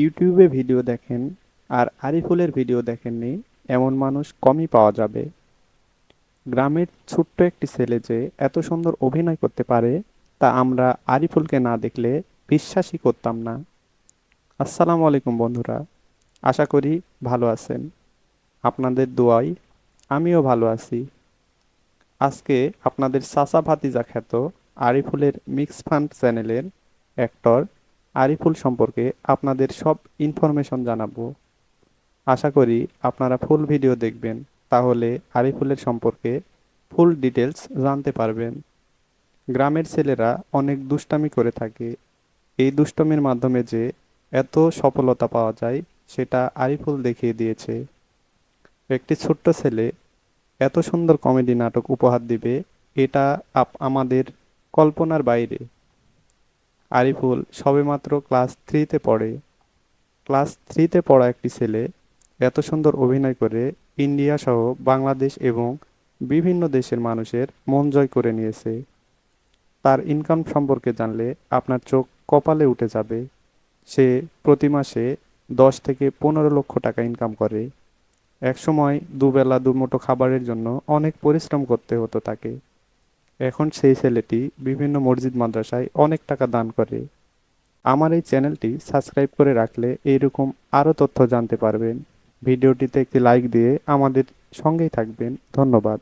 ইউটিউবে ভিডিও দেখেন আর আরিফুলের ভিডিও দেখেননি, এমন মানুষ কমই পাওয়া যাবে। গ্রামের ছোট্ট একটি ছেলে যে এত সুন্দর অভিনয় করতে পারে, তা আমরা আরিফুলকে না দেখলে বিশ্বাসই করতাম না। আসসালামু আলাইকুম বন্ধুরা, আশা করি ভালো আছেন। আপনাদের দোয়াই আমিও ভালো আছি। আজকে আপনাদের সাসা ভাতিজা খ্যাত আরিফুলের মিক্স ফান্ড চ্যানেলের অ্যাক্টর আরিফুল সম্পর্কে আপনাদের সব ইনফরমেশন জানাব। আশা করি আপনারা ফুল ভিডিও দেখবেন, তাহলে আরিফুলের সম্পর্কে ফুল ডিটেলস জানতে পারবেন। গ্রামের ছেলেরা অনেক দুষ্টামি করে থাকে। এই দুষ্টমির মাধ্যমে যে এত সফলতা পাওয়া যায়, সেটা আরিফুল দেখিয়ে দিয়েছে। একটি ছোট্ট ছেলে এত সুন্দর কমেডি নাটক উপহার দিবে, এটা আপ- আমাদের কল্পনার বাইরে। আরিফুল সবেমাত্র ক্লাস থ্রিতে পড়ে। ক্লাস থ্রিতে পড়া একটি ছেলে এত সুন্দর অভিনয় করে ইন্ডিয়া সহ বাংলাদেশ এবং বিভিন্ন দেশের মানুষের মন জয় করে নিয়েছে। তার ইনকাম সম্পর্কে জানলে আপনার চোখ কপালে উঠে যাবে। সে প্রতি মাসে দশ থেকে পনেরো লক্ষ টাকা ইনকাম করে। একসময় দুবেলা দুমুঠো খাবারের জন্য অনেক পরিশ্রম করতে হতো তাকে। এখন সেই ছেলেটি বিভিন্ন মসজিদ মাদ্রাসায় অনেক টাকা দান করে। আমার এই চ্যানেলটি সাবস্ক্রাইব করে রাখলে এইরকম আরও তথ্য জানতে পারবেন। ভিডিওটিতে একটি লাইক দিয়ে আমাদের সঙ্গেই থাকবেন। ধন্যবাদ।